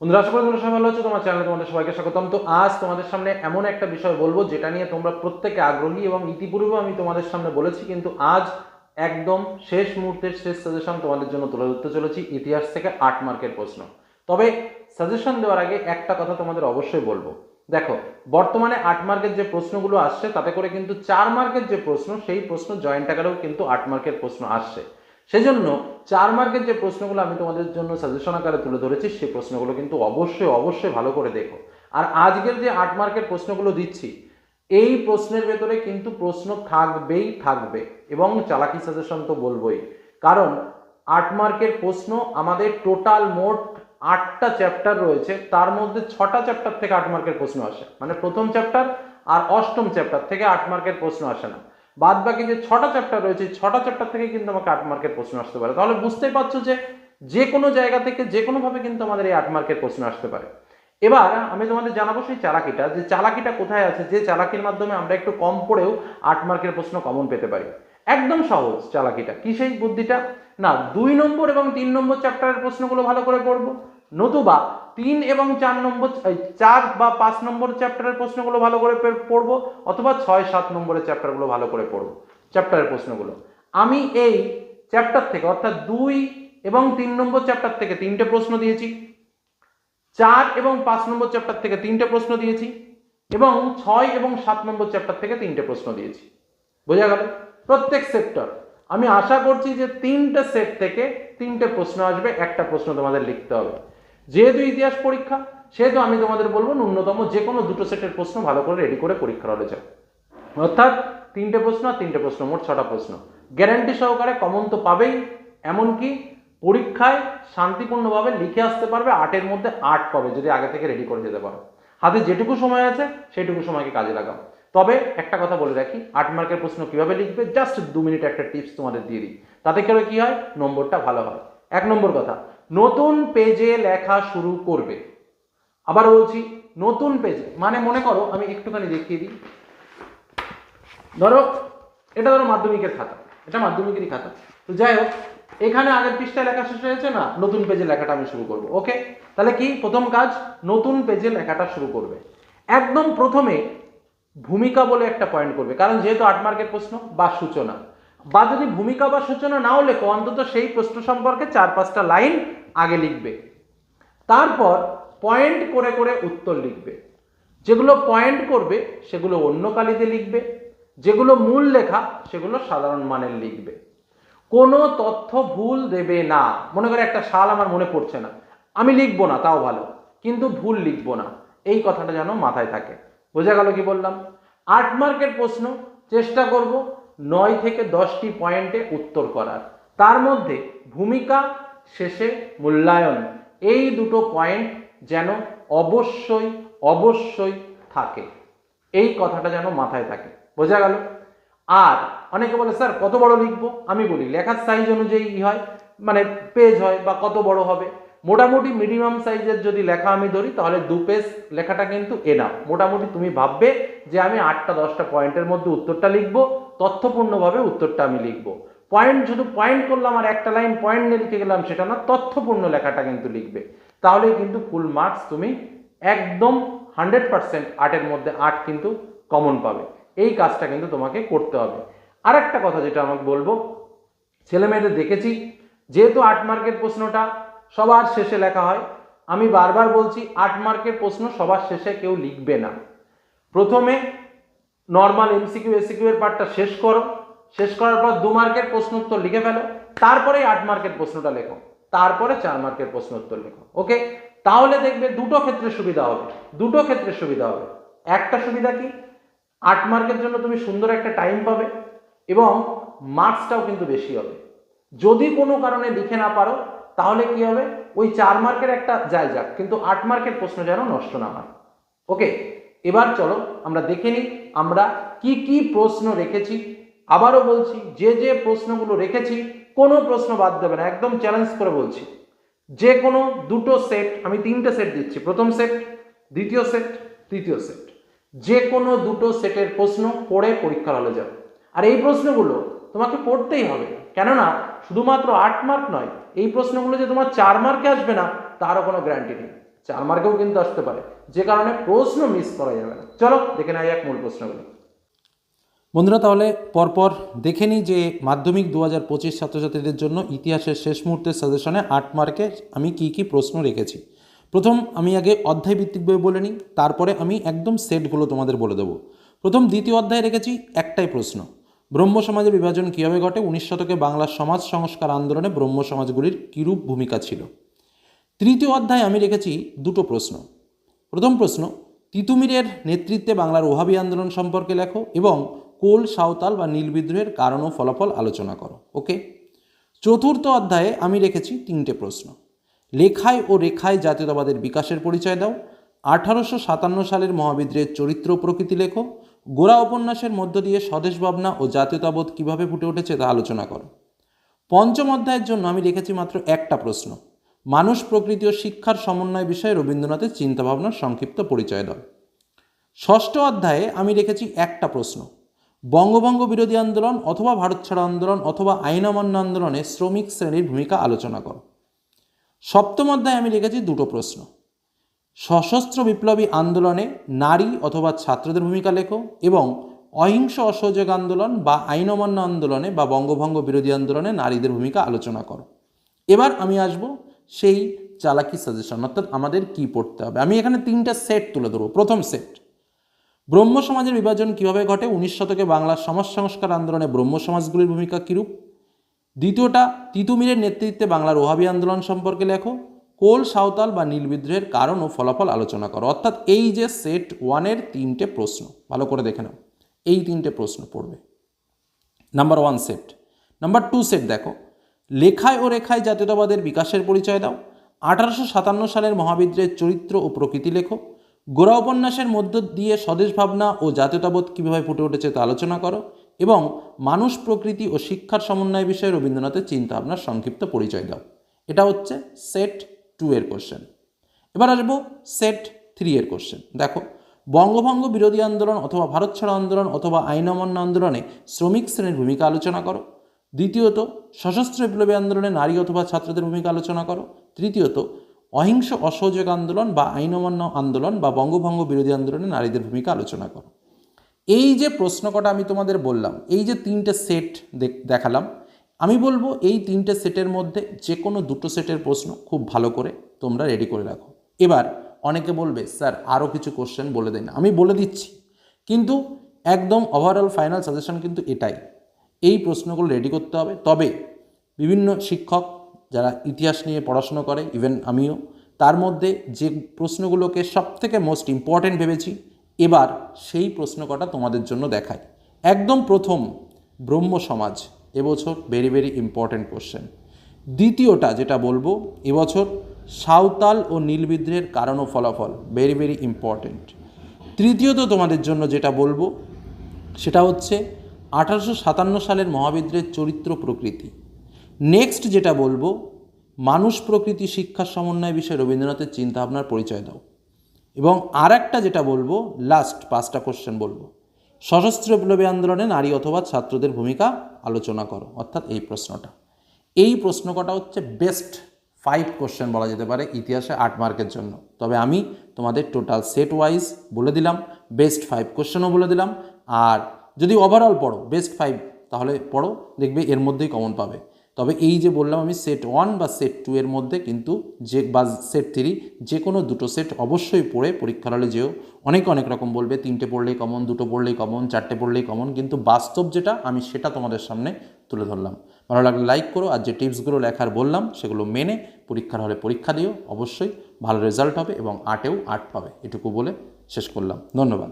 বন্ধুরা, আশা করি তোমরা ভালো তোমার সবাইকে তো আজ তোমাদের সামনে এমন একটা বিষয় বলব, যেটা নিয়ে তোমরা প্রত্যেকে আগ্রহী এবং আমি তোমাদের সামনে বলেছি, কিন্তু আজ একদম শেষ মুহূর্তের শেষ সাজেশন তোমাদের জন্য তুলে ধরতে চলেছি, ইতিহাস থেকে আট মার্কের প্রশ্ন। তবে সাজেশন দেওয়ার আগে একটা কথা তোমাদের অবশ্যই বলব। দেখো, বর্তমানে আট মার্কের যে প্রশ্নগুলো আসছে, তাতে করে কিন্তু চার মার্কের যে প্রশ্ন, সেই প্রশ্ন জয়েন্ট আকারেও কিন্তু আট মার্কের প্রশ্ন আসছে। সেজন্য চার মার্কের যে প্রশ্নগুলো আমি তোমাদের জন্য সাজেশন আকারে তুলে ধরেছি সেই প্রশ্নগুলো কিন্তু অবশ্যই অবশ্যই ভালো করে দেখো। আর আজকের যে আট মার্কের প্রশ্নগুলো দিচ্ছি, এই প্রশ্নের ভেতরে কিন্তু প্রশ্ন থাকবেই থাকবে এবং চালাকি সাজেশন তো বলবোই। কারণ আট মার্কের প্রশ্ন আমাদের টোটাল মোট আটটা চ্যাপ্টার রয়েছে, তার মধ্যে ছটা চ্যাপ্টার থেকে আট মার্কের প্রশ্ন আসে। মানে প্রথম চ্যাপ্টার আর অষ্টম চ্যাপ্টার থেকে আট মার্কের প্রশ্ন আসে না। বাদ বাকি যে ছটা চ্যাপ্টার রয়েছে ছটা চ্যাপ্টার থেকে কিন্তু আমাকে আট মার্কের প্রশ্ন আসতে পারে। তাহলে বুঝতেই পারছ যে যে কোনো জায়গা থেকে যে কোনোভাবে কিন্তু আমাদের এই আট মার্কের প্রশ্ন আসতে পারে। এবার আমি তোমাদের জানাব সেই চালাকিটা, যে চালাকিটা কোথায় আছে? যে চালাকির মাধ্যমে আমরা একটু কম পড়েও আট মার্কের প্রশ্ন কমন পেতে পারি। একদম সহজ চালাকিটা। কি সেই বুদ্ধিটা? না, দুই নম্বর এবং তিন নম্বর চ্যাপ্টারের প্রশ্নগুলো ভালো করে পড়ব। নতুবা তিন এবং চার নম্বর চার বা পাঁচ নম্বর চ্যাপ্টারের প্রশ্নগুলো ভালো করে পড়ব, অথবা ছয়, সাত নম্বরের চ্যাপ্টারগুলো ভালো করে পড়ব চ্যাপ্টারের প্রশ্নগুলো। আমি এই চ্যাপ্টার থেকে, অর্থাৎ দুই এবং তিন নম্বর চ্যাপ্টার থেকে তিনটে প্রশ্ন দিয়েছি, চার এবং পাঁচ নম্বর চ্যাপ্টার থেকে তিনটে প্রশ্ন দিয়েছি, এবং ছয় এবং সাত নম্বর চ্যাপ্টার থেকে তিনটে প্রশ্ন দিয়েছি। বোঝা গেল? প্রত্যেক সেক্টর আমি আশা করছি যে তিনটে সেট থেকে তিনটে প্রশ্ন আসবে, একটা প্রশ্ন তোমাদের লিখতে হবে। যেহেতু ইতিহাস পরীক্ষা, সেহেতু আমি তোমাদের বলব ন্যূনতম যে কোনো দুটো সেটের প্রশ্ন ভালো করে রেডি করে পরীক্ষার হলে যাও। অর্থাৎ তিনটে প্রশ্ন আর তিনটে প্রশ্ন, মোট ছটা প্রশ্ন। গ্যারান্টি সহকারে কমন তো পাবেই, এমনকি পরীক্ষায় শান্তিপূর্ণভাবে লিখে আসতে পারবে, আটের মধ্যে আট পাবে, যদি আগে থেকে রেডি করে যেতে পারো। হাতে যেটুকু সময় আছে, সেটুকু সময়কে কাজে লাগাও। তবে একটা কথা বলে রাখি, আট মার্কের প্রশ্ন কীভাবে লিখবে জাস্ট দু মিনিট একটা টিপস তোমাদের দিয়ে দিই। তাতে করে কি হয়? নম্বরটা ভালো হয়। এক নম্বর কথা নতুন পেজে লেখা শুরু করবে। আবার বলছি, নতুন পেজে মানে মনে করো, আমি একটুখানি দেখিয়ে দিই। ধরো, এটা ধরো মাধ্যমিকের খাতা, এটা মাধ্যমিকেরই খাতা। তো যাই হোক, এখানে আগের পৃষ্ঠায় লেখা শেষ হয়েছে না? নতুন পেজে লেখাটা আমি শুরু করব। ওকে? তাহলে কি? প্রথম কাজ, নতুন পেজে লেখাটা শুরু করবে। একদম প্রথমে ভূমিকা বলে একটা পয়েন্ট করবে। কারণ যেহেতু আট মার্কের প্রশ্ন, বা সূচনা। বা যদি ভূমিকা বা সূচনা নাও লেখো অন্তত সেই প্রশ্ন সম্পর্কে চার পাঁচটা লাইন আগে লিখবে। তারপর পয়েন্ট করে করে উত্তর লিখবে। যেগুলো পয়েন্ট করবে, সেগুলো অন্য কালিতে লিখবে। যেগুলো মূল লেখা, সেগুলো সাধারণ মানের লিখবে। কোনো তথ্য ভুল দেবে না। মনে করে একটা সাল আমার মনে পড়ছে না। আমি লিখব না, তাও ভালো। কিন্তু ভুল লিখব না। এই কথাটা যেন মাথায় থাকে। বোঝা গেল কি বললাম? আট মার্কের প্রশ্ন, চেষ্টা করব নয় থেকে দশটি পয়েন্টে উত্তর করার। তার মধ্যে ভূমিকা, শেষে মূল্যায়ন, এই দুটো পয়েন্ট যেন অবশ্যই অবশ্যই থাকে। এই কথাটা যেন মাথায় থাকে। বোঝা গেল? আর অনেকে বলে, স্যার, কত বড় লিখব? আমি বলি, লেখার সাইজ অনুযায়ী হয় মানে পেজ হয় বা কত বড় হবে? মোটামুটি মিনিমাম সাইজের যদি লেখা আমি ধরি, তাহলে দু পেজ লেখাটা কিন্তু এনাফ মোটামুটি তুমি ভাববে যে আমি আটটা, দশটা পয়েন্টের মধ্যে উত্তরটা লিখব। তথ্যপূর্ণভাবে উত্তরটা আমি লিখব। পয়েন্ট শুধু পয়েন্ট করলাম আর একটা লাইন পয়েন্ট নিয়ে লিখে গেলাম, সেটা না, তথ্যপূর্ণ লেখাটা কিন্তু লিখবে। তাহলেই কিন্তু ফুল মার্কস তুমি একদম হান্ড্রেড পার্সেন্ট আটের মধ্যে আট কিন্তু কমন পাবে। এই কাজটা কিন্তু তোমাকে করতে হবে। আর একটা কথা যেটা আমাকে বলব, ছেলে মেয়েদের দেখেছি, যেহেতু আট মার্কের প্রশ্নটা সবার শেষে লেখা হয়, আমি বারবার বলছি আট মার্কের প্রশ্ন সবার শেষে কেউ লিখবে না। প্রথমে নর্মাল এমসিকিউ এসিকিউ এর পার্টটা শেষ করো। শেষ করার পর দু মার্কের প্রশ্ন উত্তর লিখে ফেলো। তারপরে আট মার্কের প্রশ্নটা লেখো। তারপরে চার মার্কের প্রশ্ন উত্তর লেখো। ওকে তাহলে দেখবে দুটো ক্ষেত্রে সুবিধা হবে। দুটো ক্ষেত্রে সুবিধা হবে। একটা সুবিধা কি? আট মার্কের জন্য তুমি সুন্দর একটা টাইম পাবে এবং মার্কসটাও কিন্তু বেশি হবে। যদি কোনো কারণে লিখে না পারো, তাহলে কি হবে? ওই চার মার্কের একটা যায় যাক কিন্তু আট মার্কের প্রশ্ন যেন নষ্ট না হয়। ওকে এবার চলো আমরা দেখে নিই, আমরা কি কি প্রশ্ন রেখেছি। আবারও বলছি, যে যে প্রশ্নগুলো রেখেছি, কোনো প্রশ্ন বাদ দেবে না, একদম চ্যালেঞ্জ করে বলছি। যে কোনো দুটো সেট আমি তিনটে সেট দিচ্ছি, প্রথম সেট দ্বিতীয় সেট তৃতীয় সেট যে কোনো দুটো সেটের প্রশ্ন পড়ে পরীক্ষার হলে যাও। আর এই প্রশ্নগুলো তোমাকে পড়তেই হবে, কেননা শুধুমাত্র আট মার্ক নয়, এই প্রশ্নগুলো যে তোমার চার মার্কে আসবে না, তারও কোনো গ্যারান্টি নেই। চার মার্কেও কিন্তু আসতে পারে। যে কারণে প্রশ্ন মিস করা যাবে না। চলো, দেখে নেওয়া যাক মূল প্রশ্নগুলো। বন্ধুরা, তাহলে পরপর দেখে নিই যে মাধ্যমিক দু হাজার পঁচিশ ছাত্রছাত্রীদের জন্য ইতিহাসের শেষ মুহূর্তের সাজেশনে আট মার্কে আমি কি কি প্রশ্ন রেখেছি। প্রথম, আমি আগে অধ্যায় বই বলে নিই, তারপরে আমি একদম সেটগুলো তোমাদের বলে দেবো। প্রথম, দ্বিতীয় অধ্যায়ে রেখেছি একটাই প্রশ্ন। ব্রহ্ম সমাজের বিভাজন কীভাবে ঘটে? উনিশ শতকে বাংলার সমাজ সংস্কার আন্দোলনে ব্রহ্ম সমাজগুলির কীরূপ ভূমিকা ছিল? তৃতীয় অধ্যায়ে আমি রেখেছি দুটো প্রশ্ন। প্রথম প্রশ্ন, তিতুমিরের নেতৃত্বে বাংলার ওহাবি আন্দোলন সম্পর্কে লেখো এবং কোল, সাঁওতাল বা নীল বিদ্রোহের কারণ ও ফলাফল আলোচনা করো। ওকে? চতুর্থ অধ্যায়ে আমি রেখেছি তিনটে প্রশ্ন। লেখায় ও রেখায় জাতীয়তাবাদের বিকাশের পরিচয় দাও। আঠারোশো সাতান্ন সালের মহাবিদ্রোহের চরিত্র প্রকৃতি লেখো। গোড়া উপন্যাসের মধ্য দিয়ে স্বদেশ ভাবনা ও জাতীয়তাবোধ কীভাবে ফুটে উঠেছে তা আলোচনা করো। পঞ্চম অধ্যায়ের জন্য আমি রেখেছি মাত্র একটা প্রশ্ন। মানুষ প্রকৃতি ও শিক্ষার সমন্বয় বিষয়ে রবীন্দ্রনাথের চিন্তাভাবনার সংক্ষিপ্ত পরিচয় দাও ষষ্ঠ অধ্যায়ে আমি রেখেছি একটা প্রশ্ন। বঙ্গভঙ্গ বিরোধী আন্দোলন অথবা ভারত ছাড়ো আন্দোলন অথবা আইন অমান্য আন্দোলনে শ্রমিক শ্রেণির ভূমিকা আলোচনা করো। সপ্তম অধ্যায়ে আমি রেখেছি দুটো প্রশ্ন। সশস্ত্র বিপ্লবী আন্দোলনে নারী অথবা ছাত্রদের ভূমিকা লেখো এবং অহিংস অসহযোগ আন্দোলন বা আইন অমান্য আন্দোলনে বা বঙ্গভঙ্গ বিরোধী আন্দোলনে নারীদের ভূমিকা আলোচনা করো। এবার আমি আসব সেই চালাকি সাজেশন অর্থাৎ আমাদের কি পড়তে হবে? আমি এখানে তিনটা সেট তুলে ধরবো। প্রথম সেট ব্রহ্ম সমাজের বিভাজন কীভাবে ঘটে? উনিশ শতকে বাংলার সমাজ সংস্কার আন্দোলনে ব্রহ্ম সমাজগুলির ভূমিকা কীরূপ? দ্বিতীয়টা তিতুমিরের নেতৃত্বে বাংলার ওহাবি আন্দোলন সম্পর্কে লেখো। কোল, সাঁওতাল বা নীল বিদ্রোহের কারণ ও ফলাফল আলোচনা করো। অর্থাৎ এই যে সেট ওয়ানের তিনটে প্রশ্ন, ভালো করে দেখে নাও। এই তিনটে প্রশ্ন পড়বে। Number one set number two set দেখো। লেখায় ও রেখায় জাতীয়তাবাদের বিকাশের পরিচয় দাও। আঠারোশো সাতান্ন সালের মহাবিদ্রের চরিত্র ও প্রকৃতি লেখো। গোড়া উপন্যাসের মধ্য দিয়ে স্বদেশ ভাবনা ও জাতীয়তাবোধ কীভাবে ফুটে উঠেছে তা আলোচনা করো এবং মানুষ, প্রকৃতি ও শিক্ষার সমন্বয় বিষয়ে রবীন্দ্রনাথের চিন্তা চিন্তাভাবনার সংক্ষিপ্ত পরিচয় দাও। এটা হচ্ছে সেট টু এর কোশ্চেন। এবার আসব সেট থ্রি এর কোশ্চেন। দেখো, বঙ্গভঙ্গ বিরোধী আন্দোলন অথবা ভারত ছাড়ো আন্দোলন অথবা আইন অমান্য আন্দোলনে শ্রমিক শ্রেণির ভূমিকা আলোচনা করো। দ্বিতীয়ত, সশস্ত্র বিপ্লবী আন্দোলনে নারী অথবা ছাত্রদের ভূমিকা আলোচনা করো। তৃতীয়ত, অহিংস অসহযোগ আন্দোলন বা আইন অমান্য আন্দোলন বা বঙ্গভঙ্গ বিরোধী আন্দোলনে নারীদের ভূমিকা আলোচনা করো। এই যে প্রশ্ন কটা আমি তোমাদের বললাম, এই যে তিনটে সেট দেখালাম, আমি বলব এই তিনটে সেটের মধ্যে যে কোনো দুটো সেটের প্রশ্ন খুব ভালো করে তোমরা রেডি করে রাখো। এবার অনেকে বলবে, স্যার আরও কিছু কোশ্চেন বলে দেন। আমি বলে দিচ্ছি। কিন্তু একদম ওভারঅল ফাইনাল সাজেশন কিন্তু এটাই। এই প্রশ্নগুলো রেডি করতে হবে। তবে বিভিন্ন শিক্ষক যারা ইতিহাস নিয়ে পড়াশুনো করে ইভেন আমিও, তার মধ্যে যে প্রশ্নগুলোকে সব থেকে মোস্ট ইম্পর্ট্যান্ট ভেবেছি, এবার সেই প্রশ্ন কটা তোমাদের জন্য দেখাই। একদম প্রথম, ব্রহ্ম সমাজ, এবছর ভেরি ভেরি ইম্পর্ট্যান্ট কোশ্চেন দ্বিতীয়টা যেটা বলব, এবছর সাঁওতাল ও নীলবিদ্রের কারণ ও ফলাফল ভেরি ভেরি ইম্পর্ট্যান্ট তৃতীয়ত তোমাদের জন্য যেটা বলব, সেটা হচ্ছে আঠারোশো সাতান্ন সালের মহাবিদ্রের চরিত্র প্রকৃতি। নেক্সট যেটা বলব, মানুষ প্রকৃতি শিক্ষার সমন্বয় বিষয়ে রবীন্দ্রনাথের চিন্তাভাবনার পরিচয় দাও। এবং আর একটা যেটা বলব লাস্ট পাঁচটা কোশ্চেন বলব। সশস্ত্র বিপ্লবী আন্দোলনে নারী অথবা ছাত্রদের ভূমিকা আলোচনা করো, অর্থাৎ এই প্রশ্নটা। এই প্রশ্ন কটা হচ্ছে বেস্ট ফাইভ কোশ্চেন বলা যেতে পারে ইতিহাসে আট মার্কের জন্য। তবে আমি তোমাদের টোটাল সেট ওয়াইজ বলে দিলাম বেস্ট ফাইভ কোশ্চেনও বলে দিলাম, আর যদি ওভারঅল পড়ো বেস্ট ফাইভ তাহলে পড়ো, দেখবে এর মধ্যেই কমন পাবে। তবে এই যে বললাম আমি সেট ওয়ান বা সেট টু এর মধ্যে কিন্তু যে, বা সেট থ্রি যে কোনো দুটো সেট অবশ্যই পড়ে পরীক্ষার হলে যেও। অনেক অনেক রকম বলবে, তিনটে পড়লেই কমন দুটো পড়লেই কমন চারটে পড়লেই কমন কিন্তু বাস্তব যেটা, আমি সেটা তোমাদের সামনে তুলে ধরলাম। ভালো লাগলে লাইক করো, আর যে টিপসগুলো লেখার বললাম, সেগুলো মেনে পরীক্ষার হলে পরীক্ষা দিও। অবশ্যই ভালো রেজাল্ট হবে এবং আটেও আট পাবে, এটুকু বলে শেষ করলাম। ধন্যবাদ।